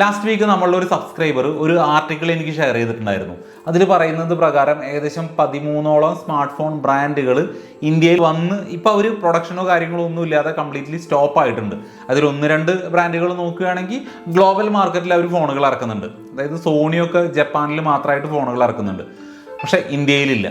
Last week നമ്മളുടെ ഒരു subscriber ഒരു ആർട്ടിക്കിൾ എനിക്ക് ഷെയർ ചെയ്തിട്ടുണ്ടായിരുന്നു. അതിൽ പറയുന്നത് പ്രകാരം ഏകദേശം പതിമൂന്നോളം സ്മാർട്ട് ഫോൺ ബ്രാൻഡുകൾ ഇന്ത്യയിൽ വന്ന് ഇപ്പോൾ അവർ പ്രൊഡക്ഷനോ കാര്യങ്ങളോ ഒന്നും ഇല്ലാതെ കംപ്ലീറ്റ്ലി സ്റ്റോപ്പ് ആയിട്ടുണ്ട്. അതിൽ ഒന്ന് രണ്ട് ബ്രാൻഡുകൾ നോക്കുകയാണെങ്കിൽ ഗ്ലോബൽ മാർക്കറ്റിൽ അവർ ഫോണുകൾ ഇറക്കുന്നുണ്ട് അതായത് സോണിയൊക്കെ ജപ്പാനിൽ മാത്രമായിട്ട് ഫോണുകൾ ഇറക്കുന്നുണ്ട് പക്ഷേ ഇന്ത്യയിലില്ല.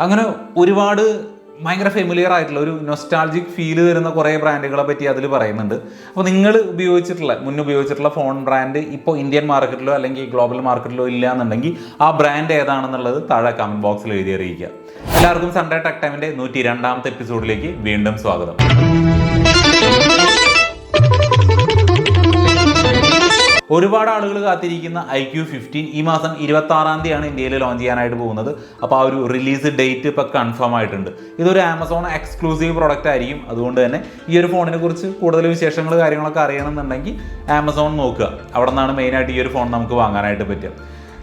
അങ്ങനെ ഒരുപാട് ഭയങ്കര ഫെമിലിയർ ആയിട്ടുള്ള ഒരു നൊസ്റ്റാൾജിക് ഫീൽ തരുന്ന കുറേ ബ്രാൻഡുകളെ പറ്റി അതിൽ പറയുന്നുണ്ട്. അപ്പോൾ നിങ്ങൾ ഉപയോഗിച്ചിട്ടുള്ള മുൻ ഉപയോഗിച്ചിട്ടുള്ള ഫോൺ ബ്രാൻഡ് ഇപ്പോൾ ഇന്ത്യൻ മാർക്കറ്റിലോ അല്ലെങ്കിൽ ഗ്ലോബൽ മാർക്കറ്റിലോ ഇല്ല എന്നുണ്ടെങ്കിൽ ആ ബ്രാൻഡ് ഏതാണെന്നുള്ളത് താഴെ കമന്റ് ബോക്സിൽ എഴുതി അറിയിക്കുക. എല്ലാവർക്കും സൺഡേ ടെക് ടൈമിന്റെ നൂറ്റി രണ്ടാമത്തെ എപ്പിസോഡിലേക്ക് വീണ്ടും സ്വാഗതം. ഒരുപാട് ആളുകൾ കാത്തിരിക്കുന്ന ഐ ക്യു ഫിഫ്റ്റീൻ ഈ മാസം ഇരുപത്തി ആറാം തീയതിയാണ് ഇന്ത്യയിൽ ലോഞ്ച് ചെയ്യാനായിട്ട് പോകുന്നത്. അപ്പോൾ ആ ഒരു റിലീസ് ഡേറ്റ് ഇപ്പോൾ കൺഫേം ആയിട്ടുണ്ട്. ഇതൊരു ആമസോൺ എക്സ്ക്ലൂസീവ് പ്രൊഡക്റ്റ് ആയിരിക്കും. അതുകൊണ്ട് തന്നെ ഈ ഒരു ഫോണിനെ കുറിച്ച് കൂടുതൽ വിശേഷങ്ങൾ കാര്യങ്ങളൊക്കെ അറിയണമെന്നുണ്ടെങ്കിൽ ആമസോൺ നോക്കുക. അവിടെ നിന്നാണ് മെയിനായിട്ട് ഈ ഒരു ഫോൺ നമുക്ക് വാങ്ങാനായിട്ട് പറ്റുക.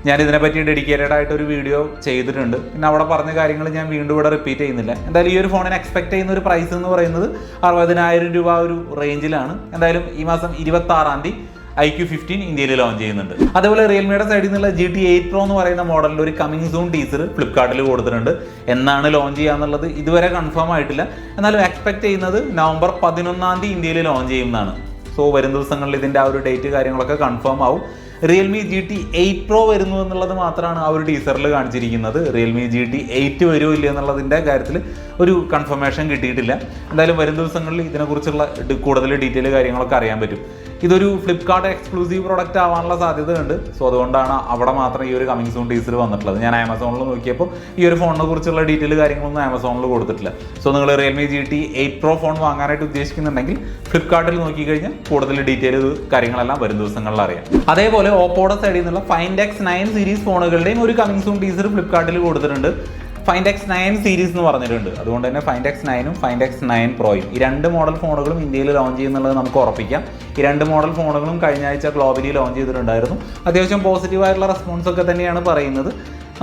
ഞാൻ ഇതിനെപ്പറ്റി ഡെഡിക്കേറ്റഡ് ആയിട്ട് ഒരു വീഡിയോ ചെയ്തിട്ടുണ്ട്. പിന്നെ അവിടെ പറഞ്ഞ കാര്യങ്ങൾ ഞാൻ വീണ്ടും ഇവിടെ റിപ്പീറ്റ് ചെയ്യുന്നില്ല. എന്തായാലും ഈ ഒരു ഫോണിന് എക്സ്പെക്ട് ചെയ്യുന്ന ഒരു പ്രൈസ് എന്ന് പറയുന്നത് അറുപതിനായിരം രൂപ ഒരു റേഞ്ചിലാണ് എന്തായാലും ഈ മാസം ഇരുപത്തി ആറാം തീയതി ഐ ക്യു ഫിഫ്റ്റീൻ ഇന്ത്യയിൽ ലോഞ്ച് ചെയ്യുന്നുണ്ട്. അതേപോലെ റിയൽമിയുടെ സൈഡിൽ നിന്നുള്ള ജി ടി എയ്റ്റ് പ്രോ എന്ന് പറയുന്ന മോഡലിൽ ഒരു കമ്മിങ് സൂൺ ടീസർ ഫ്ലിപ്കാർട്ടിൽ കൊടുത്തിട്ടുണ്ട്. എന്നാണ് ലോഞ്ച് ചെയ്യാന്നുള്ളത് ഇതുവരെ കൺഫേം ആയിട്ടില്ല. എന്നാലും എക്സ്പെക്ട് ചെയ്യുന്നത് നവംബർ പതിനൊന്നാം തീയതി ഇന്ത്യയിൽ ലോഞ്ച് ചെയ്യുന്നതാണ്. സോ വരും ദിവസങ്ങളിൽ ഇതിന്റെ ആ ഒരു ഡേറ്റ് കാര്യങ്ങളൊക്കെ കൺഫേം ആവും. Realme G T eight pro വരുന്നു എന്നുള്ളത് മാത്രമാണ് ആ ഒരു ടീസറിൽ കാണിച്ചിരിക്കുന്നത്. റിയൽമി ജി ടി എയ്റ്റ് വരുമോ ഇല്ല എന്നുള്ളതിന്റെ കാര്യത്തിൽ ഒരു കൺഫർമേഷൻ കിട്ടിയിട്ടില്ല. എന്തായാലും വരും ദിവസങ്ങളിൽ ഇതിനെക്കുറിച്ചുള്ള കൂടുതൽ ഡീറ്റെയിൽ കാര്യങ്ങളൊക്കെ അറിയാൻ പറ്റും. ഇതൊരു ഫ്ലിപ്കാർട്ട് എക്സ്ക്ലൂസീവ് പ്രൊഡക്റ്റ് ആവാനുള്ള സാധ്യതയുണ്ട്. സോ അതുകൊണ്ടാണ് അവിടെ മാത്രം ഈ ഒരു കമ്മിങ് സൂൺ ടീസർ വന്നിട്ടുള്ളത്. ഞാൻ ആമസോണിൽ നോക്കിയപ്പോൾ ഈ ഒരു ഫോണിനെ കുറിച്ചുള്ള ഡീറ്റെയിൽ കാര്യങ്ങളൊന്നും ആമസോണിൽ കൊടുത്തിട്ടില്ല. സോ നിങ്ങൾ Realme G T eight pro phone വാങ്ങാനായിട്ട് ഉദ്ദേശിക്കുന്നുണ്ടെങ്കിൽ ഫ്ലിപ്കാർട്ടിൽ നോക്കിക്കഴിഞ്ഞാൽ കൂടുതൽ ഡീറ്റെയിൽ കാര്യങ്ങളെല്ലാം വരും ദിവസങ്ങളിൽ അറിയാം. അതേപോലെ ഓപ്പോയുടെ സൈഡിൽ നിന്നുള്ള ഫൈൻഡെക്സ് നയൻ സീരീസ് ഫോണുകളുടെയും ഒരു കമ്മിങ് സൂൺ ടീസർ ഫ്ലിപ്കാർട്ടിൽ കൊടുത്തിട്ടുണ്ട്. ഫൈൻഡ് എക്സ് നയൻ സീരീസ് എന്ന് പറഞ്ഞിട്ടുണ്ട്. അതുകൊണ്ട് തന്നെ ഫൈൻഡ് എക്സ് നയനും ഫൈൻഡ് എക്സ് നയൻ പ്രോയും ഈ രണ്ട് മോഡൽ ഫോണുകളും ഇന്ത്യയിൽ ലോഞ്ച് ചെയ്യുന്നുള്ളത് നമുക്ക് ഉറപ്പിക്കാം. ഈ രണ്ട് മോഡൽ ഫോണുകളും കഴിഞ്ഞ ആഴ്ച ഗ്ലോബലി ലോഞ്ച് ചെയ്തിട്ടുണ്ടായിരുന്നു. അത്യാവശ്യം പോസിറ്റീവായിട്ടുള്ള റെസ്പോൺസ് ഒക്കെ തന്നെയാണ് പറയുന്നത്.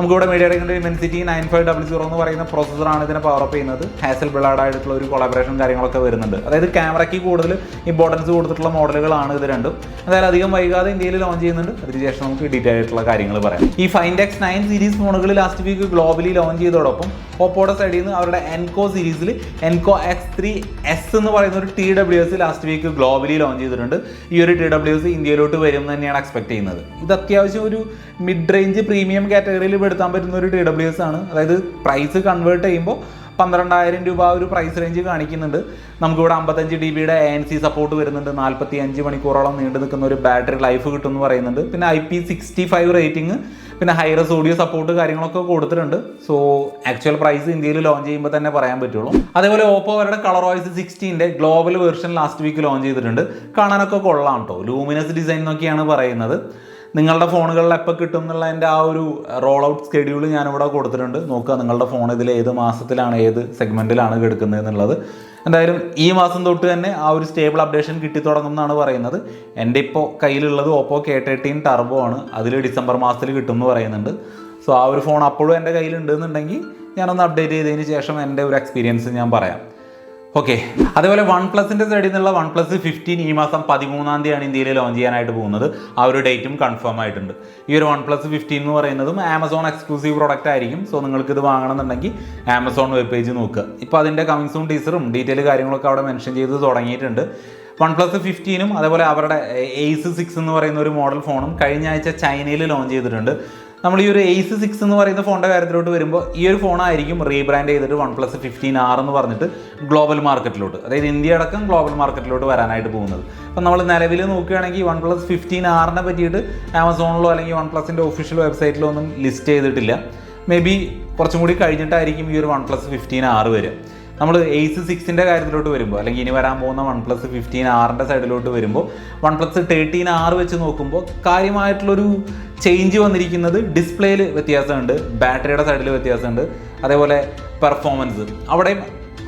നമുക്കിവിടെ മീഡിയയുടെ Dimensity nine five double zero എന്ന് പറയുന്ന പ്രോസസ്സറാണ് ഇതിനെ പവർ അപ്പ് ചെയ്യുന്നത്. ഹാസൽ ബിളാഡായിട്ടുള്ള ഒരു കൊളാബറേഷൻ കാര്യങ്ങളൊക്കെ വരുന്നുണ്ട്. അതായത് ക്യാമറയ്ക്ക് കൂടുതൽ ഇമ്പോർട്ടൻസ് കൊടുത്തിട്ടുള്ള മോഡലുകളാണ് ഇത് രണ്ടും. എന്തായാലും അധികം വൈകാതെ ഇന്ത്യയിൽ ലോഞ്ച് ചെയ്യുന്നുണ്ട്. അതിനുശേഷം നമുക്ക് ഡീറ്റെയിൽ ആയിട്ടുള്ള കാര്യങ്ങൾ പറയാം. ഈ ഫൈൻഡ് എക്സ് നയൻ സീരീസ് ഫോണുകൾ ലാസ്റ്റ് വീക്ക് ഗ്ലോബലി ലോഞ്ച് ചെയ്തതോടൊപ്പം ഓപ്പോയുടെ സൈഡിൽ നിന്ന് അവരുടെ എൻകോ സീരീസിൽ എൻകോ എക്സ് ത്രീ എസ് എന്ന് പറയുന്ന ഒരു T W S last week globally launch ചെയ്തിട്ടുണ്ട്. ഈ ഒരു ടി ഡബ്ല്യു എസ് ഇന്ത്യയിലോട്ട് വരും തന്നെയാണ് എക്സ്പെക്ട് ചെയ്യുന്നത്. ഇത് അത്യാവശ്യം ഒരു മിഡ് റേഞ്ച് പ്രീമിയം കാറ്റഗറിയിൽ പെടുത്താൻ പറ്റുന്ന ഒരു ടി ഡബ്ല്യു എസ് ആണ്. അതായത് പ്രൈസ് കൺവേർട്ട് ചെയ്യുമ്പോൾ പന്ത്രണ്ടായിരം രൂപ ഒരു പ്രൈസ് റേഞ്ച് കാണിക്കുന്നുണ്ട്. നമുക്കിവിടെ അമ്പത്തഞ്ച് ഡി ബിയുടെ എ എൻ സി സപ്പോർട്ട് വരുന്നുണ്ട്. നാൽപ്പത്തി അഞ്ച് മണിക്കൂറോളം നീണ്ടു നിൽക്കുന്ന ഒരു ബാറ്ററി ലൈഫ് കിട്ടും എന്ന് പറയുന്നുണ്ട്. പിന്നെ I P sixty five rating പിന്നെ ഹൈറസ് ഓഡിയോ സപ്പോർട്ട് കാര്യങ്ങളൊക്കെ കൊടുത്തിട്ടുണ്ട്. സോ ആക്ച്വൽ പ്രൈസ് ഇന്ത്യയിൽ ലോഞ്ച് ചെയ്യുമ്പോൾ തന്നെ പറയാൻ പറ്റുള്ളൂ. അതേപോലെ ഓപ്പോ അവരുടെ colour OS സിക്സ്റ്റീന്റെ global version last week launch ചെയ്തിട്ടുണ്ട്. കാണാനൊക്കെ കൊള്ളാം കേട്ടോ ലൂമിനസ് ഡിസൈൻ എന്നൊക്കെയാണ് പറയുന്നത്. നിങ്ങളുടെ ഫോണുകളിൽ എപ്പോൾ കിട്ടും എന്നുള്ളതിന്റെ ആ ഒരു റോൾ ഔട്ട് സ്കെഡ്യൂൾ ഞാനിവിടെ കൊടുത്തിട്ടുണ്ട്. നോക്കുക നിങ്ങളുടെ ഫോൺ ഇതിൽ ഏത് മാസത്തിലാണ് ഏത് സെഗ്മെന്റിലാണ് കിടക്കുന്നത് എന്നുള്ളത് എന്തായാലും ഈ മാസം തൊട്ട് തന്നെ ആ ഒരു സ്റ്റേബിൾ അപ്ഡേഷൻ കിട്ടി തുടങ്ങുമെന്നാണ് പറയുന്നത്. എന്റെ ഇപ്പോൾ കയ്യിലുള്ളത് ഓപ്പോ കെ തേർട്ടീൻ ടർബോ ആണ്. അതിൽ ഡിസംബർ മാസത്തിൽ കിട്ടും എന്ന് പറയുന്നുണ്ട്. സോ ആ ഒരു ഫോൺ അപ്പോഴും എന്റെ കയ്യിലുണ്ടെന്നുണ്ടെങ്കിൽ ഞാനൊന്ന് അപ്ഡേറ്റ് ചെയ്തതിന് ശേഷം എന്റെ ഒരു എക്സ്പീരിയൻസ് ഞാൻ പറയാം. ഓക്കെ അതേപോലെ വൺ പ്ലസിന്റെ സൈഡിൽ നിന്നുള്ള വൺ പ്ലസ് ഫിഫ്റ്റീൻ ഈ മാസം പതിമൂന്നാം തീയതിയാണ് ഇന്ത്യയിൽ ലോഞ്ച് ചെയ്യാനായിട്ട് പോകുന്നത്. ആ ഒരു ഡേറ്റും കൺഫേം ആയിട്ടുണ്ട്. ഈ ഒരു വൺ പ്ലസ് ഫിഫ്റ്റീൻ എന്ന് പറയുന്നതും ആമസോൺ എക്സ്ക്ലൂസീവ് പ്രോഡക്റ്റ് ആയിരിക്കും. സോ നിങ്ങൾക്ക് ഇത് വാങ്ങണമെന്നുണ്ടെങ്കിൽ ആമസോൺ വെബ് പേജ് നോക്കുക. ഇപ്പോൾ അതിന്റെ കമ്മിങ് സൂൺ ടീസറും ഡീറ്റെയിൽ കാര്യങ്ങളൊക്കെ അവിടെ മെൻഷൻ ചെയ്ത് തുടങ്ങിയിട്ടുണ്ട്. വൺ പ്ലസ് ഫിഫ്റ്റീനും അതേപോലെ അവരുടെ എയ്സ് സിക്സ് എന്ന് പറയുന്ന ഒരു മോഡൽ ഫോണും കഴിഞ്ഞ ആഴ്ച ചൈനയിൽ ലോഞ്ച് ചെയ്തിട്ടുണ്ട്. നമ്മൾ ഈ ഒരു എയ്സ് സിക്സ് എന്ന് പറയുന്ന ഫോണിന്റെ കാര്യത്തിലോട്ട് വരുമ്പോൾ ഈ ഒരു ഫോണായിരിക്കും റീബ്രാൻഡ് ചെയ്തിട്ട് വൺ പ്ലസ് ഫിഫ്റ്റീൻ ആർ എന്ന് പറഞ്ഞിട്ട് ഗ്ലോബൽ മാർക്കറ്റിലോട്ട് അതായത് ഇന്ത്യ അടക്കം ഗ്ലോബൽ മാർക്കറ്റിലോട്ട് വരാനായിട്ട് പോകുന്നത്. അപ്പം നമ്മൾ നിലവിൽ നോക്കുകയാണെങ്കിൽ വൺ പ്ലസ് ഫിഫ്റ്റീൻ ആറിനെ പറ്റിയിട്ട് ആമസോണിലോ അല്ലെങ്കിൽ വൺ പ്ലസിന്റെ ഒഫീഷ്യൽ വെബ്സൈറ്റിലോ ഒന്നും ലിസ്റ്റ് ചെയ്തിട്ടില്ല. മേ ബി കുറച്ചും കൂടി കഴിഞ്ഞിട്ടായിരിക്കും ഈ ഒരു വൺ പ്ലസ് ഫിഫ്റ്റീൻ ആറ് വരിക. നമ്മൾ എയ്സ് സിക്സിന്റെ കാര്യത്തിലോട്ട് വരുമ്പോൾ അല്ലെങ്കിൽ ഇനി വരാൻ പോകുന്ന വൺ പ്ലസ് ഫിഫ്റ്റീൻ ആറിന്റെ സൈഡിലോട്ട് വരുമ്പോൾ വൺ പ്ലസ് തേർട്ടീൻ ആറ് വെച്ച് നോക്കുമ്പോൾ കാര്യമായിട്ടുള്ളൊരു ചേഞ്ച് വന്നിരിക്കുന്നത് ഡിസ്പ്ലേയിൽ വ്യത്യാസമുണ്ട് ബാറ്ററിയുടെ സൈഡിൽ വ്യത്യാസമുണ്ട് അതേപോലെ പെർഫോമൻസ് അവിടെയും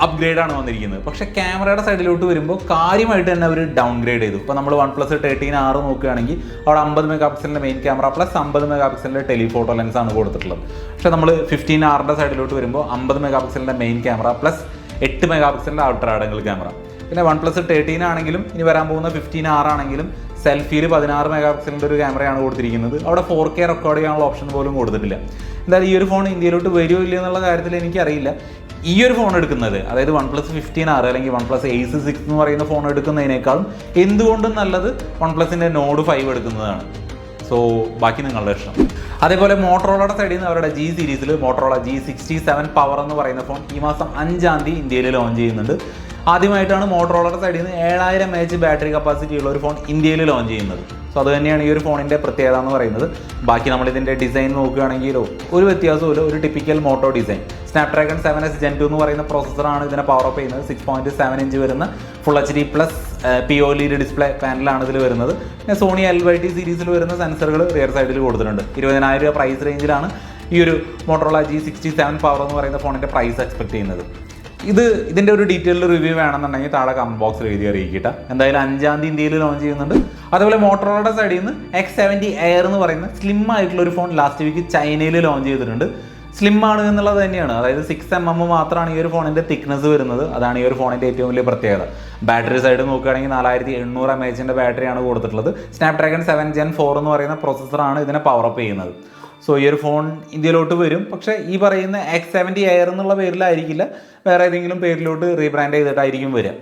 അപ്ഗ്രേഡാണ് വന്നിരിക്കുന്നത്. പക്ഷേ ക്യാമറയുടെ സൈഡിലോട്ട് വരുമ്പോൾ കാര്യമായിട്ട് തന്നെ അവർ ഡൗൺഗ്രേഡ് ചെയ്തു. ഇപ്പോൾ നമ്മൾ വൺ പ്ലസ് തേർട്ടീൻ ആറ് നോക്കുകയാണെങ്കിൽ അവിടെ അമ്പത് മെഗാ പിക്സലിന്റെ മെയിൻ ക്യാമറ പ്ലസ് അമ്പത് മെഗാ പിക്സലിന്റെ ടെലിഫോട്ടോ ലെൻസ് ആണ് കൊടുത്തിട്ടുള്ളത്. പക്ഷേ നമ്മൾ ഫിഫ്റ്റീൻ ആറിന്റെ സൈഡിലോട്ട് വരുമ്പോൾ അമ്പത് മെഗാ പിക്സലിന്റെ മെയിൻ ക്യാമറ പ്ലസ് എട്ട് മെഗാ പിക്സലിന്റെ ഔട്ടർ ആഡങ്ങൾ ക്യാമറ പിന്നെ വൺ പ്ലസ് തേർട്ടീൻ ആണെങ്കിലും ഇനി വരാൻ പോകുന്ന ഫിഫ്റ്റീൻ ആർ ആണെങ്കിലും സെൽഫിയിൽ പതിനാറ് മെഗാ പിക്സലിന്റെ ഒരു ക്യാമറയാണ് കൊടുത്തിരിക്കുന്നത്. അവിടെ ഫോർ കെ റെക്കോർഡ് ചെയ്യാനുള്ള ഓപ്ഷൻ പോലും കൊടുത്തിട്ടില്ല. എന്തായാലും ഈ ഒരു ഫോൺ ഇന്ത്യയിലോട്ട് വരുമോ ഇല്ല എന്നുള്ള കാര്യത്തിൽ എനിക്കറിയില്ല. ഈ ഒരു ഫോൺ എടുക്കുന്നത് അതായത് വൺ പ്ലസ് ഫിഫ്റ്റീൻ ആറ് അല്ലെങ്കിൽ വൺ പ്ലസ് എയ്സ് സിക്സ് എന്ന് പറയുന്ന ഫോൺ എടുക്കുന്നതിനേക്കാളും എന്തുകൊണ്ടും നല്ലത് വൺ പ്ലസിന്റെ നോഡ് ഫൈവ് എടുക്കുന്നതാണ്. സോ ബാക്കി നിങ്ങളുടെ ഇഷ്ടം. അതേപോലെ മോട്ടറോളയുടെ സൈഡിൽ നിന്ന് അവരുടെ ജി സീരീസിൽ Motorola G sixty seven power എന്ന് പറയുന്ന ഫോൺ ഈ മാസം അഞ്ചാം തീയതി ഇന്ത്യയിൽ ലോഞ്ച് ചെയ്യുന്നുണ്ട്. ആദ്യമായിട്ടാണ് മോട്ടറോളയുടെ സൈഡിൽ നിന്ന് ഏഴായിരം എച്ച് ബാറ്ററി കപ്പാസിറ്റി ഉള്ള ഒരു ഫോൺ ഇന്ത്യയിൽ ലോഞ്ച് ചെയ്യുന്നത്. സോ അത് തന്നെയാണ് ഈ ഒരു ഫോണിന്റെ പ്രത്യേകത എന്ന് പറയുന്നത്. ബാക്കി നമ്മൾ ഇതിന്റെ ഡിസൈൻ നോക്കുകയാണെങ്കിലോ ഒരു വ്യത്യാസമില്ല ഒരു typical Moto design Snapdragon seven S gen two എന്ന് പറയുന്ന പ്രോസസ്സറാണ് ഇതിനെ പവർ അപ്പ് ചെയ്യുന്നത്. സിക്സ് പോയിന്റ് സെവൻ ഇഞ്ച് വരുന്ന full H D plus P O LED display പാനലാണ് ഇതിൽ വരുന്നത്. പിന്നെ സോണി എൽ വൈ ടി സീരീസിൽ വരുന്ന സെൻസറുകൾ റിയർ സൈഡിൽ കൊടുത്തിട്ടുണ്ട്. ഇരുപതിനായിരം രൂപ പ്രൈസ് റേഞ്ചിലാണ് ഈ ഒരു Motorola G sixty seven power എന്ന് പറയുന്ന ഫോണിന്റെ പ്രൈസ് എക്സ്പെക്ട് ചെയ്യുന്നത്. ഇത് ഇതിന്റെ ഒരു ഡീറ്റെയിൽഡ് റിവ്യൂ വേണമെന്നുണ്ടെങ്കിൽ താഴെ കമന്റ് ബോക്സിൽ എഴുതി അറിയിക്കട്ടെ. എന്തായാലും അഞ്ചാം തീയതി ഇന്ത്യയിൽ ലോഞ്ച് ചെയ്യുന്നുണ്ട്. അതുപോലെ മോട്ടോറോളയുടെ സൈഡിൽ നിന്ന് എക്സ് സെവന്റി എയർ എന്ന് പറയുന്ന സ്ലിം ആയിട്ടുള്ള ഒരു ഫോൺ ലാസ്റ്റ് വീക്ക് ചൈനയിൽ ലോഞ്ച് ചെയ്തിട്ടുണ്ട്. സ്ലിം ആണ് എന്നുള്ളത് തന്നെയാണ്. അതായത് സിക്സ് എം എം മാത്രമാണ് ഈ ഒരു ഫോണിന്റെ തിക്നെസ് വരുന്നത്. അതാണ് ഈ ഒരു ഫോണിന്റെ ഏറ്റവും വലിയ പ്രത്യേകത. ബാറ്ററി സൈഡ് നോക്കുകയാണെങ്കിൽ നാലായിരത്തി എണ്ണൂറ് എം എച്ചിന്റെ ബാറ്ററിയാണ് കൊടുത്തിട്ടുള്ളത്. സ്നാപ്ഡ്രാഗൺ സെവൻ ജെൻ ഫോർ എന്ന് പറയുന്ന പ്രോസസ്സറാണ് ഇതിനെ പവറപ്പ് ചെയ്യുന്നത്. സോ ഈ ഒരു ഫോൺ ഇന്ത്യയിലോട്ട് വരും. പക്ഷേ ഈ പറയുന്ന എക്സ് സെവന്റി എയർ എന്നുള്ള പേരിലായിരിക്കില്ല. വേറെ ഏതെങ്കിലും പേരിലോട്ട് റീബ്രാൻഡ് ചെയ്തിട്ടായിരിക്കും വരിക.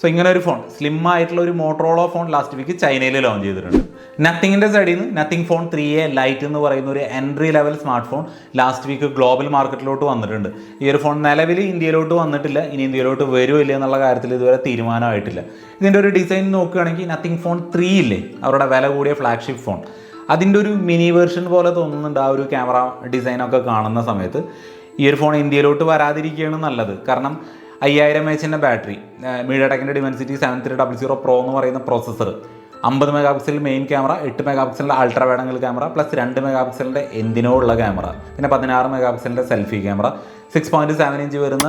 സോ ഇങ്ങനെ ഒരു ഫോൺ സ്ലിം ആയിട്ടുള്ള ഒരു മോട്ടറോളോ ഫോൺ ലാസ്റ്റ് വീക്ക് ചൈനയിൽ ലോഞ്ച് ചെയ്തിട്ടുണ്ട്. നത്തിങ്ങിന്റെ സൈഡിൽ നിന്ന് Nothing phone three A lite എന്ന് പറയുന്ന ഒരു entry level smartphone last week global മാർക്കറ്റിലോട്ട് വന്നിട്ടുണ്ട്. ഈ ഒരു ഫോൺ നിലവിൽ ഇന്ത്യയിലോട്ട് വന്നിട്ടില്ല ഇനി ഇന്ത്യയിലോട്ട് വരുമില്ല എന്നുള്ള കാര്യത്തിൽ ഇതുവരെ തീരുമാനമായിട്ടില്ല. ഇതിന്റെ ഒരു ഡിസൈൻ നോക്കുകയാണെങ്കിൽ നത്തിങ് ഫോൺ ത്രീ ഇല്ലേ? അവരുടെ വില കൂടിയ ഫ്ലാഗ്ഷിപ്പ് ഫോൺ അതിന്റെ ഒരു മിനി വേർഷൻ പോലെ തോന്നുന്നുണ്ട് ആ ഒരു ക്യാമറ ഡിസൈനൊക്കെ കാണുന്ന സമയത്ത്. ഈ ഒരു ഫോൺ ഇന്ത്യയിലോട്ട് വരാതിരിക്കുകയാണ് നല്ലത്. കാരണം അയ്യായിരം എച്ചിന്റെ ബാറ്ററി മീഡിയ ടെക്കിന്റെ Dimensity seven three double zero pro എന്ന് പറയുന്ന പ്രോസസ്സർ അമ്പത് മെഗാ പിക്സൽ മെയിൻ ക്യാമറ എട്ട് mega പിക്സലിന്റെ ultra wide angle camera plus രണ്ട് മെഗാ പിക്സലിന്റെ എന്തിനോ ഉള്ള ക്യാമറ പിന്നെ പതിനാറ് mega പിക്സലിന്റെ selfie camera six point seven inch വരുന്ന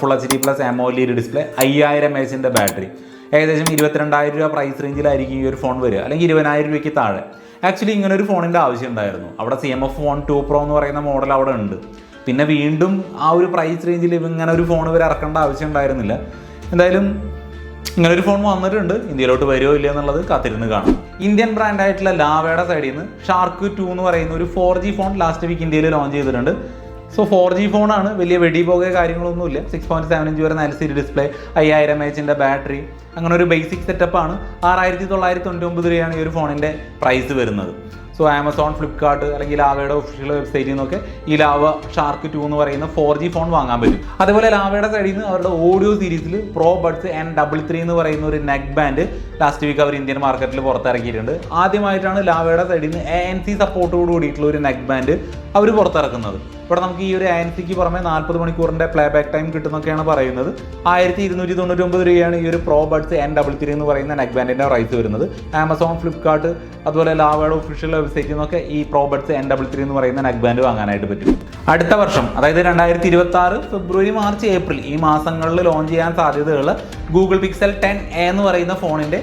full H D plus AMOLED display അയ്യായിരം എച്ചിന്റെ ബാറ്ററി ഏകദേശം ഇരുപത്തിരണ്ടായിരം രൂപ പ്രൈസ് റേഞ്ചിലായിരിക്കും ഈ ഒരു ഫോൺ വരിക അല്ലെങ്കിൽ ഇരുപതിനായിരം രൂപയ്ക്ക് താഴെ. ആക്ച്വലി ഇങ്ങനെ ഒരു ഫോണിന്റെ ആവശ്യം ഉണ്ടായിരുന്നു. അവിടെ C M F phone two pro എന്ന് പറയുന്ന മോഡൽ അവിടെ ഉണ്ട്. പിന്നെ വീണ്ടും ആ ഒരു പ്രൈസ് റേഞ്ചിൽ ഇങ്ങനെ ഒരു ഫോൺ ഇവർ ഇറക്കേണ്ട ആവശ്യം ഉണ്ടായിരുന്നില്ല എന്തായാലും ഇങ്ങനെ ഒരു ഫോൺ വന്നിട്ടുണ്ട്. ഇന്ത്യയിലോട്ട് വരുമോ ഇല്ല എന്നുള്ളത് കാത്തിരുന്ന് കാണാം. ഇന്ത്യൻ ബ്രാൻഡ് ആയിട്ടുള്ള ലാവയുടെ സൈഡിൽ നിന്ന് ഷാർക്ക് ടു എന്ന് പറയുന്ന ഒരു four G phone last week ഇന്ത്യയിൽ ലോഞ്ച് ചെയ്തിട്ടുണ്ട്. സോ ഫോർ ജി ഫോണാണ് വലിയ വെടി പോകുക കാര്യങ്ങളൊന്നുമില്ല സിക്സ് പോയിന്റ് സെവൻ ഇഞ്ച് വരെ എൽ സി ഡിസ്പ്ലേ അയ്യായിരം എച്ചിന്റെ ബാറ്ററി അങ്ങനെ ഒരു ബേസിക് സെറ്റപ്പാണ് ആറായിരത്തി തൊള്ളായിരത്തി തൊണ്ണൂറ്റി ഒമ്പത് രൂപയാണ് ഈ ഒരു ഫോണിന്റെ പ്രൈസ് വരുന്നത്. സോ ആമസോൺ ഫ്ലിപ്കാർട്ട് അല്ലെങ്കിൽ ലാവയുടെ ഒഫീഷ്യൽ വെബ്സൈറ്റിൽ നിന്നൊക്കെ ഈ ലാവ ഷാർക്ക് ടു എന്ന് പറയുന്ന ഫോർ ജി ഫോൺ വാങ്ങാൻ പറ്റും. അതുപോലെ ലാവയുടെ സൈഡിൽ നിന്ന് അവരുടെ ഓഡിയോ സീരീസിൽ pro buds N double three എന്ന് പറയുന്ന ഒരു നെക്ക് ബാൻഡ് ലാസ്റ്റ് വീക്ക് അവർ ഇന്ത്യൻ മാർക്കറ്റിൽ പുറത്തിറക്കിയിട്ടുണ്ട്. ആദ്യമായിട്ടാണ് ലാവയുടെ സൈഡിൽ നിന്ന് എ എൻ സി സപ്പോർട്ടോട് കൂടിയിട്ടുള്ള ഒരു നെക്ക് ബാൻഡ് അവർ പുറത്തിറക്കുന്നത്. ഇവിടെ നമുക്ക് ഈ ഒരു ആൻസിക്ക് പുറമെ നാൽപ്പത് മണിക്കൂറിന്റെ പ്ലേ ബാക്ക് ടൈം കിട്ടുന്നൊക്കെയാണ് പറയുന്നത്. ആയിരത്തി ഇരുന്നൂറ്റി തൊണ്ണൂറ്റി ഒമ്പത് രൂപയാണ് ഈ ഒരു pro buds N double three എന്ന് പറയുന്ന നെക്ക് ബാൻഡിന്റെ പ്രൈസ് വരുന്നത്. ആമസോൺ ഫ്ലിപ്കാർട്ട് അതുപോലെ ലാവയുടെ ഒഫീഷ്യൽ വെബ്സൈറ്റിൽ നിന്നൊക്കെ ഈ pro buds N double three എന്ന് പറയുന്ന നെക്ക് ബാൻഡ് വാങ്ങാനായിട്ട് പറ്റും. അടുത്ത വർഷം അതായത് രണ്ടായിരത്തി ഇരുപത്തി ആറ് ഫെബ്രുവരി മാർച്ച് ഏപ്രിൽ ഈ മാസങ്ങളിൽ ലോഞ്ച് ചെയ്യാൻ സാധ്യതയുള്ള ഗൂഗിൾ പിക്സൽ ടെൻ എ എന്ന് പറയുന്ന ഫോണിന്റെ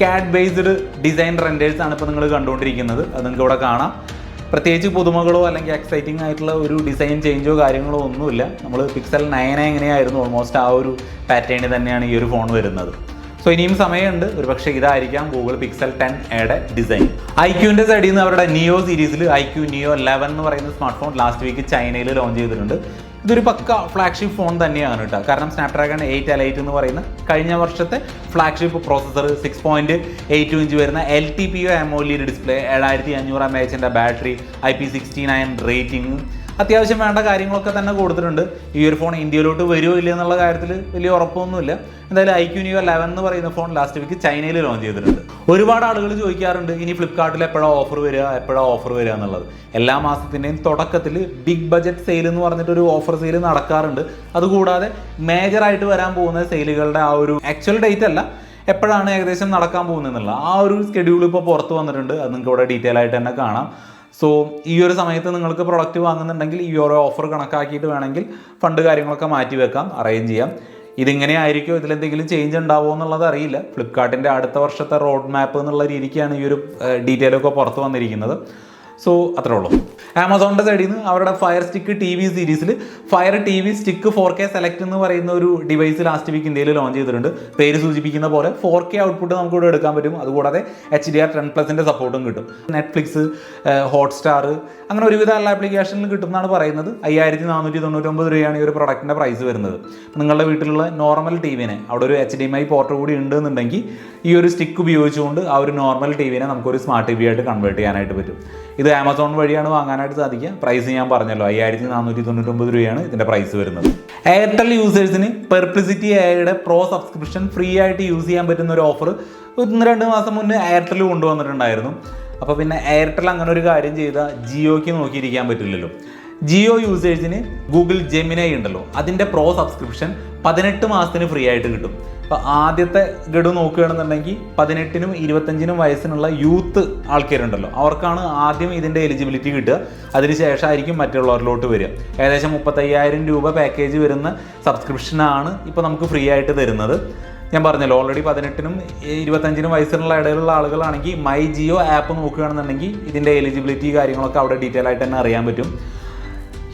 കാഡ് ബേസ്ഡ് ഡിസൈൻ റെൻഡേഴ്സ് ആണ് ഇപ്പോൾ നിങ്ങൾ കണ്ടുകൊണ്ടിരിക്കുന്നത്. അത് നിങ്ങൾക്ക് ഇവിടെ കാണാം. പ്രത്യേകിച്ച് പുതുമകളോ അല്ലെങ്കിൽ എക്സൈറ്റിംഗ് ആയിട്ടുള്ള ഒരു ഡിസൈൻ ചേഞ്ചോ കാര്യങ്ങളോ ഒന്നുമില്ല. നമ്മൾ പിക്സൽ നയൻ എങ്ങനെയായിരുന്നു ഓൾമോസ്റ്റ് ആ ഒരു പാറ്റേണിൽ തന്നെയാണ് ഈ ഒരു ഫോൺ വരുന്നത്. സോ ഇനിയും സമയമുണ്ട്. ഒരു പക്ഷേ ഇതായിരിക്കാം ഗൂഗിൾ പിക്സൽ ടെൻ എയുടെ ഡിസൈൻ ഐ ക്യൂവിന്റെ സൈഡിൽ നിന്ന് അവരുടെ നിയോ സീരീസിൽ ഐ ക്യൂ നിയോ ലെവൻ എന്ന് പറയുന്ന സ്മാർട്ട് ഫോൺ ലാസ്റ്റ് വീക്ക് ചൈനയിൽ ലോഞ്ച് ചെയ്തിട്ടുണ്ട്. ഇതൊരു പക്ക ഫ്ലാഗ്ഷിപ്പ് ഫോൺ തന്നെയാണ് കേട്ടോ കാരണം സ്നാപ്ഡ്രാഗൺ എയ്റ്റ് എൽ എയ്റ്റ് എന്ന് പറയുന്ന കഴിഞ്ഞ വർഷത്തെ flagship processor six point eight two inch വരുന്ന എൽ ടി പി ഒ എമോലിയുടെ ഡിസ്പ്ലേ ഏഴായിരത്തി അഞ്ഞൂറ് M എച്ചിന്റെ battery I P sixty nine rating അത്യാവശ്യം വേണ്ട കാര്യങ്ങളൊക്കെ തന്നെ കൊടുത്തിട്ടുണ്ട്. ഈ ഒരു ഫോൺ ഇന്ത്യയിലോട്ട് വരുമോ ഇല്ല എന്നുള്ള കാര്യത്തിൽ വലിയ ഉറപ്പൊന്നുമില്ല. എന്തായാലും ഐ ക്യൂനിയോ ലെവൻ എന്ന് പറയുന്ന ഫോൺ ലാസ്റ്റ് വീക്ക് ചൈനയിൽ ലോഞ്ച് ചെയ്തിട്ടുണ്ട്. ഒരുപാട് ആളുകൾ ചോദിക്കാറുണ്ട് ഇനി ഫ്ലിപ്കാർട്ടിൽ എപ്പോഴാണ് ഓഫർ വരിക എപ്പോഴാണ് ഓഫർ വരിക എന്നുള്ളത്. എല്ലാ മാസത്തിന്റെയും തുടക്കത്തിൽ ബിഗ് ബജറ്റ് സെയിൽ എന്ന് പറഞ്ഞിട്ടൊരു ഓഫർ സെയിൽ നടക്കാറുണ്ട്. അതുകൂടാതെ മേജറായിട്ട് വരാൻ പോകുന്ന സെയിലുകളുടെ ആ ഒരു ആക്ച്വൽ ഡേറ്റ് അല്ല എപ്പോഴാണ് ഏകദേശം നടക്കാൻ പോകുന്നതെന്നുള്ള ആ ഒരു സ്കെഡ്യൂൾ ഇപ്പോൾ പുറത്ത് വന്നിട്ടുണ്ട്. അത് നിങ്ങൾക്ക് ഇവിടെ ഡീറ്റെയിൽ ആയിട്ട് തന്നെ കാണാം. സോ ഈ ഒരു സമയത്ത് നിങ്ങൾക്ക് പ്രൊഡക്റ്റ് വാങ്ങുന്നുണ്ടെങ്കിൽ ഈ ഒരു ഓഫർ കണക്കാക്കിയിട്ട് വേണമെങ്കിൽ ഫണ്ട് കാര്യങ്ങളൊക്കെ മാറ്റി വെക്കാം അറേഞ്ച് ചെയ്യാം. ഇതിങ്ങനെ ആയിരിക്കും ഇതിലെന്തെങ്കിലും ചേഞ്ച് ഉണ്ടാവുമോ എന്നുള്ളത് അറിയില്ല. ഫ്ലിപ്കാർട്ടിന്റെ അടുത്ത വർഷത്തെ റോഡ് മാപ്പ് എന്നുള്ള രീതിക്കാണ് ഈ ഒരു ഡീറ്റെയിലൊക്കെ പുറത്ത് വന്നിരിക്കുന്നത്. സോ അത്രേ ഉള്ളൂ. ആമസോണിന്റെ സൈഡിൽ നിന്ന് അവരുടെ ഫയർ സ്റ്റിക്ക് ടി വി സീരീസിൽ Fire T V stick four K select എന്ന് പറയുന്ന ഒരു ഡിവൈസ് ലാസ്റ്റ് വീക്ക് ഇന്ത്യയിൽ ലോഞ്ച് ചെയ്തിട്ടുണ്ട്. പേര് സൂചിപ്പിക്കുന്ന പോലെ ഫോർ കെ ഔട്ട്പുട്ട് നമുക്ക് ഇവിടെ എടുക്കാൻ പറ്റും. അതുകൂടാതെ എച്ച് ഡി ആർ ടെൻ പ്ലസിന്റെ സപ്പോർട്ടും കിട്ടും. നെറ്റ്ഫ്ലിക്സ് ഹോട്ട്സ്റ്റാർ അങ്ങനെ ഒരുവിധ എല്ലാ ആപ്ലിക്കേഷനിലും കിട്ടുന്നതാണ് പറയുന്നത്. അയ്യായിരത്തി നാനൂറ്റി തൊണ്ണൂറ്റൊമ്പത് രൂപയാണ് ഈ ഒരു പ്രൊഡക്റ്റിന്റെ പ്രൈസ് വരുന്നത്. നിങ്ങളുടെ വീട്ടിലുള്ള നോർമൽ ടി വിനെ അവിടെ ഒരു H D M I port കൂടി ഉണ്ടെന്നുണ്ടെങ്കിൽ ഈ ഒരു സ്റ്റിക്ക് ഉപയോഗിച്ചുകൊണ്ട് ആ ഒരു നോർമൽ ടി വിനെ നമുക്കൊരു സ്മാർട്ട് ടി വി ആയിട്ട് കൺവേർട്ട് ചെയ്യാനായിട്ട് പറ്റും. ഇത് ആമസോൺ വഴിയാണ് വാങ്ങാനായിട്ട് സാധിക്കുക. പ്രൈസ് ഞാൻ പറഞ്ഞല്ലോ അയ്യായിരത്തി നാനൂറ്റി തൊണ്ണൂറ്റൊമ്പത് രൂപയാണ് ഇതിന്റെ പ്രൈസ് വരുന്നത്. എയർടെൽ യൂസേഴ്സിന് പെർപ്ലിസിറ്റി എയുടെ പ്രോ സബ്സ്ക്രിപ്ഷൻ ഫ്രീ ആയിട്ട് യൂസ് ചെയ്യാൻ പറ്റുന്ന ഒരു ഓഫർ ഒന്ന് രണ്ട് മാസം മുന്നേ എയർടെൽ കൊണ്ടുവന്നിട്ടുണ്ടായിരുന്നു. അപ്പോൾ പിന്നെ എയർടെൽ അങ്ങനെ ഒരു കാര്യം ചെയ്താൽ ജിയോയ്ക്ക് നോക്കിയിരിക്കാൻ പറ്റില്ലല്ലോ. ജിയോ യൂസേഴ്സിന് ഗൂഗിൾ ജെമിനൈ ഉണ്ടല്ലോ. അതിന്റെ പ്രോ സബ്സ്ക്രിപ്ഷൻ പതിനെട്ട് മാസത്തിന് ഫ്രീ ആയിട്ട് കിട്ടും. അപ്പോൾ ആദ്യത്തെ ഗഡു നോക്കുകയാണെന്നുണ്ടെങ്കിൽ പതിനെട്ടിനും ഇരുപത്തഞ്ചിനും വയസ്സിനുള്ള യൂത്ത് ആൾക്കാരുണ്ടല്ലോ. അവർക്കാണ് ആദ്യം ഇതിന്റെ എലിജിബിലിറ്റി കിട്ടുക. അതിനുശേഷമായിരിക്കും മറ്റുള്ളവരിലോട്ട് വരിക. ഏകദേശം മുപ്പത്തയ്യായിരം രൂപ പാക്കേജ് വരുന്ന സബ്സ്ക്രിപ്ഷനാണ് ഇപ്പോൾ നമുക്ക് ഫ്രീ ആയിട്ട് തരുന്നത്. ഞാൻ പറഞ്ഞല്ലോ ഓൾറെഡി പതിനെട്ടിനും ഇരുപത്തഞ്ചിനും വയസ്സിനുള്ള ഇടയിലുള്ള ആളുകളാണെങ്കിൽ മൈ ജിയോ ആപ്പ് നോക്കുകയാണെന്നുണ്ടെങ്കിൽ ഇതിന്റെ എലിജിബിലിറ്റി കാര്യങ്ങളൊക്കെ അവിടെ ഡീറ്റെയിൽ ആയിട്ട് തന്നെ അറിയാൻ പറ്റും.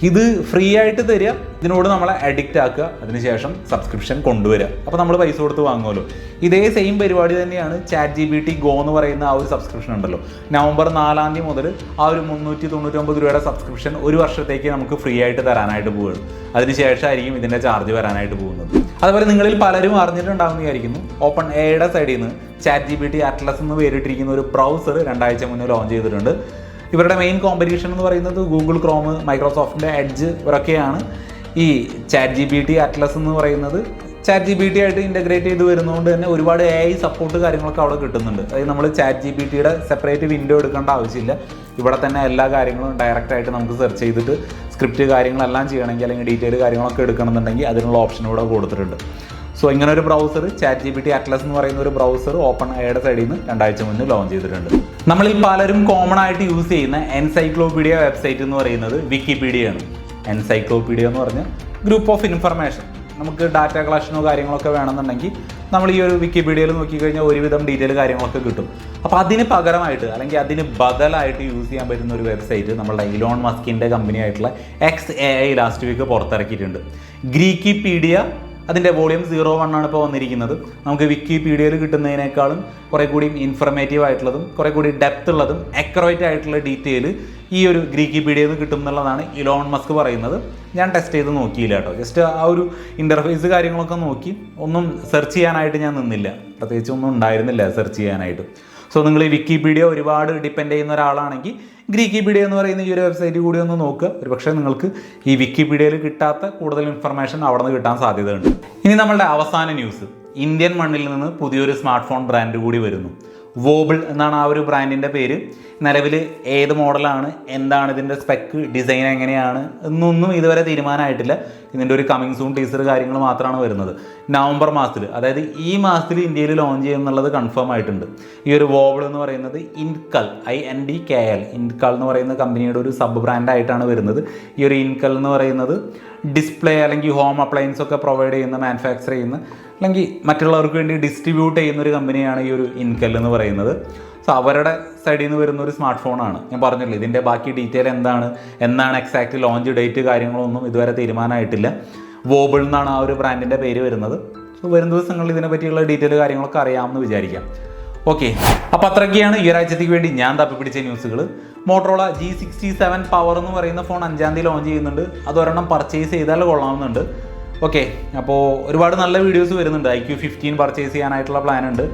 ഇത് ഫ്രീ ആയിട്ട് തരിക. ഇതിനോട് നമ്മളെ അഡിക്റ്റ് ആക്കുക. അതിനുശേഷം സബ്സ്ക്രിപ്ഷൻ കൊണ്ടുവരിക. അപ്പോൾ നമ്മൾ പൈസ കൊടുത്ത് വാങ്ങുമല്ലോ. ഇതേ സെയിം പരിപാടി തന്നെയാണ് Chat G P T Go എന്ന് പറയുന്ന ആ ഒരു സബ്സ്ക്രിപ്ഷൻ ഉണ്ടല്ലോ. നവംബർ നാലാം തീയതി മുതൽ ആ ഒരു മുന്നൂറ്റി തൊണ്ണൂറ്റൊമ്പത് രൂപയുടെ സബ്സ്ക്രിപ്ഷൻ ഒരു വർഷത്തേക്ക് നമുക്ക് ഫ്രീ ആയിട്ട് തരാനായിട്ട് പോവുകയാണ്. അതിനുശേഷമായിരിക്കും ഇതിന്റെ ചാർജ് വരാനായിട്ട് പോകുന്നത്. അതുപോലെ നിങ്ങളിൽ പലരും അറിഞ്ഞിട്ടുണ്ടാകുന്ന വിചാരിക്കുന്നു. ഓപ്പൺ എയുടെ സൈഡിൽ നിന്ന് chat G P T Atlas എന്ന് പേരിട്ടിരിക്കുന്ന ഒരു ബ്രൗസർ രണ്ടാഴ്ച മുന്നേ ലോഞ്ച് ചെയ്തിട്ടുണ്ട്. ഇവരുടെ മെയിൻ കോമ്പറ്റീഷൻ എന്ന് പറയുന്നത് ഗൂഗിൾ ക്രോം മൈക്രോസോഫ്റ്റിന്റെ എഡ്ജ് ഇവരൊക്കെയാണ്. ഈ chat G P T Atlas എന്ന് പറയുന്നത് ചാറ്റ് ജി ബി ടി ആയിട്ട് ഇന്റഗ്രേറ്റ് ചെയ്ത് വരുന്നതുകൊണ്ട് തന്നെ ഒരുപാട് എ ഐ സപ്പോർട്ട് കാര്യങ്ങളൊക്കെ അവിടെ കിട്ടുന്നുണ്ട്. അതായത് നമ്മൾ ചാറ്റ് ജി ബി ടിയുടെ സെപ്പറേറ്റ് വിൻഡോ എടുക്കേണ്ട ആവശ്യമില്ല. ഇവിടെ തന്നെ എല്ലാ കാര്യങ്ങളും ഡയറക്റ്റായിട്ട് നമുക്ക് സെർച്ച് ചെയ്തിട്ട് സ്ക്രിപ്റ്റ് കാര്യങ്ങളെല്ലാം ചെയ്യണമെങ്കിൽ അല്ലെങ്കിൽ ഡീറ്റെയിൽ കാര്യങ്ങളൊക്കെ എടുക്കണമെന്നുണ്ടെങ്കിൽ അതിനുള്ള ഓപ്ഷൻ ഇവിടെ കൊടുത്തിട്ടുണ്ട്. സോ ഇങ്ങനെ ഒരു browser chat G P T Atlas എന്ന് പറയുന്ന ഒരു ബ്രൗസർ ഓപ്പൺ ഐയുടെ സൈഡിൽ നിന്ന് രണ്ടാഴ്ച മുന്നേ ലോഞ്ച് ചെയ്തിട്ടുണ്ട്. നമ്മളിൽ പലരും കോമൺ ആയിട്ട് യൂസ് ചെയ്യുന്ന എൻസൈക്ലോപീഡിയ വെബ്സൈറ്റ് എന്ന് പറയുന്നത് വിക്കിപീഡിയ ആണ്. എൻസൈക്ലോപീഡിയ എന്ന് പറഞ്ഞ ഗ്രൂപ്പ് ഓഫ് ഇൻഫർമേഷൻ നമുക്ക് ഡാറ്റ കളക്ഷനോ കാര്യങ്ങളൊക്കെ വേണമെന്നുണ്ടെങ്കിൽ നമ്മൾ ഈ ഒരു വിക്കിപീഡിയയിൽ നോക്കിക്കഴിഞ്ഞാൽ ഒരുവിധം ഡീറ്റെയിൽ കാര്യങ്ങളൊക്കെ കിട്ടും. അപ്പോൾ അതിന് പകരമായിട്ട് അല്ലെങ്കിൽ അതിന് ബദലായിട്ട് യൂസ് ചെയ്യാൻ പറ്റുന്ന ഒരു വെബ്സൈറ്റ് നമ്മളുടെ ഇലോൺ മസ്കിന്റെ കമ്പനി ആയിട്ടുള്ള X A I last week പുറത്തിറക്കിയിട്ടുണ്ട്. ഗ്രീക്കിപീഡിയ അതിന്റെ വോളിയം സീറോ വൺ ആണ് ഇപ്പോൾ വന്നിരിക്കുന്നത്. നമുക്ക് വിക്കിപീഡിയയിൽ കിട്ടുന്നതിനേക്കാളും കുറേ കൂടി ഇൻഫർമേറ്റീവ് ആയിട്ടുള്ളതും കുറേ കൂടി ഡെപ്ത് ഉള്ളതും അക്യുറേറ്റ് ആയിട്ടുള്ള ഡീറ്റെയിൽ ഈ ഒരു ഗ്രീക്കിപീഡിയയിൽ നിന്ന് കിട്ടും എന്നുള്ളതാണ് ഇലോൺ മസ്ക് പറയുന്നത്. ഞാൻ ടെസ്റ്റ് ചെയ്ത് നോക്കിയില്ല കേട്ടോ. ജസ്റ്റ് ആ ഒരു ഇന്റർഫേസ് കാര്യങ്ങളൊക്കെ നോക്കി. ഒന്നും സെർച്ച് ചെയ്യാനായിട്ട് ഞാൻ നിന്നില്ല. പ്രത്യേകിച്ച് ഒന്നും ഉണ്ടായിരുന്നില്ല സെർച്ച് ചെയ്യാനായിട്ട്. സോ നിങ്ങൾ ഈ വിക്കിപീഡിയ ഒരുപാട് ഡിപ്പെൻഡ് ചെയ്യുന്ന ഒരാളാണെങ്കിൽ ഗ്രീക്കിപീഡിയ എന്ന് പറയുന്ന ഈ ഒരു വെബ്സൈറ്റ് കൂടി ഒന്ന് നോക്കുക ഒരുപക്ഷെ നിങ്ങൾക്ക് ഈ വിക്കിപീഡിയയിൽ കിട്ടാത്ത കൂടുതൽ ഇൻഫർമേഷൻ അവിടെ നിന്ന് കിട്ടാൻ സാധ്യതയുണ്ട്. ഇനി നമ്മളുടെ അവസാന ന്യൂസ് ഇന്ത്യൻ മണ്ണിൽ നിന്ന് പുതിയൊരു സ്മാർട്ട് ഫോൺ ബ്രാൻഡ് കൂടി വരുന്നു. വോബിൾ എന്നാണ് ആ ഒരു ബ്രാൻഡിന്റെ പേര്. നിലവിൽ ഏത് മോഡലാണ് എന്താണ് ഇതിന്റെ സ്പെക്ക് ഡിസൈൻ എങ്ങനെയാണ് എന്നൊന്നും ഇതുവരെ തീരുമാനമായിട്ടില്ല. ഇതിന്റെ ഒരു കമ്മിങ് സൂൺ ടീസർ കാര്യങ്ങൾ മാത്രമാണ് വരുന്നത്. നവംബർ മാസത്തിൽ അതായത് ഈ മാസത്തിൽ ഇന്ത്യയിൽ ലോഞ്ച് ചെയ്യുന്നുള്ളത് കൺഫേം ആയിട്ടുണ്ട്. ഈ ഒരു വോബിൾ എന്ന് പറയുന്നത് Indkal I N D K L Indkal എന്ന് പറയുന്ന കമ്പനിയുടെ ഒരു സബ് ബ്രാൻഡായിട്ടാണ് വരുന്നത്. ഈ ഒരു ഇൻകൽ എന്ന് പറയുന്നത് ഡിസ്പ്ലേ അല്ലെങ്കിൽ ഹോം അപ്ലയൻസ് ഒക്കെ പ്രൊവൈഡ് ചെയ്യുന്ന മാനുഫാക്ചർ ചെയ്യുന്ന അല്ലെങ്കിൽ മറ്റുള്ളവർക്ക് വേണ്ടി ഡിസ്ട്രിബ്യൂട്ട് ചെയ്യുന്ന ഒരു കമ്പനിയാണ് ഈ ഒരു ഇൻകൽ എന്ന് പറയുന്നത്. സോ അവരുടെ സൈഡിൽ നിന്ന് വരുന്ന ഒരു സ്മാർട്ട് ഫോണാണ് ഞാൻ പറഞ്ഞില്ല ഇതിന്റെ ബാക്കി ഡീറ്റെയിൽ എന്താണ് എന്നാണ് എക്സാക്റ്റ് ലോഞ്ച് ഡേറ്റ് കാര്യങ്ങളൊന്നും ഇതുവരെ തീരുമാനമായിട്ടില്ല. വോബിൾ എന്നാണ് ആ ഒരു ബ്രാൻഡിന്റെ പേര് വരുന്നത്. സോ വരും ദിവസങ്ങളിൽ ഇതിനെ പറ്റിയുള്ള ഡീറ്റെയിൽ കാര്യങ്ങളൊക്കെ അറിയാമെന്ന് വിചാരിക്കാം. ഓക്കെ അപ്പോൾ അത്രയൊക്കെയാണ് ഈ ഒരാഴ്ചത്തേക്ക് വേണ്ടി ഞാൻ തപ്പിപ്പിടിച്ച ന്യൂസുകൾ Motorola G sixty seven power എന്ന് പറയുന്ന ഫോൺ അഞ്ചാം തീയതി ലോഞ്ച് ചെയ്യുന്നുണ്ട്. അത് ഒരെണ്ണം പർച്ചേസ് ചെയ്താൽ കൊള്ളാവുന്നുണ്ട്. ഓക്കെ അപ്പോൾ ഒരുപാട് നല്ല വീഡിയോസ് വരുന്നുണ്ട്. ഐ ക്യു ഫിഫ്റ്റീൻ പർച്ചേസ് ചെയ്യാനായിട്ടുള്ള പ്ലാൻ ഉണ്ട്.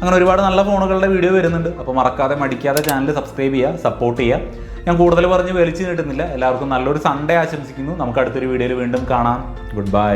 അങ്ങനെ ഒരുപാട് നല്ല ഫോണുകളുടെ വീഡിയോ വരുന്നുണ്ട്. അപ്പോൾ മറക്കാതെ മടിക്കാതെ ചാനൽ സബ്സ്ക്രൈബ് ചെയ്യുക സപ്പോർട്ട് ചെയ്യുക. ഞാൻ കൂടുതൽ പറഞ്ഞ് വലിച്ചു കിട്ടുന്നില്ല. എല്ലാവർക്കും നല്ലൊരു സൺഡേ ആശംസിക്കുന്നു. നമുക്ക് അടുത്തൊരു വീഡിയോയിൽ വീണ്ടും കാണാം. Good bye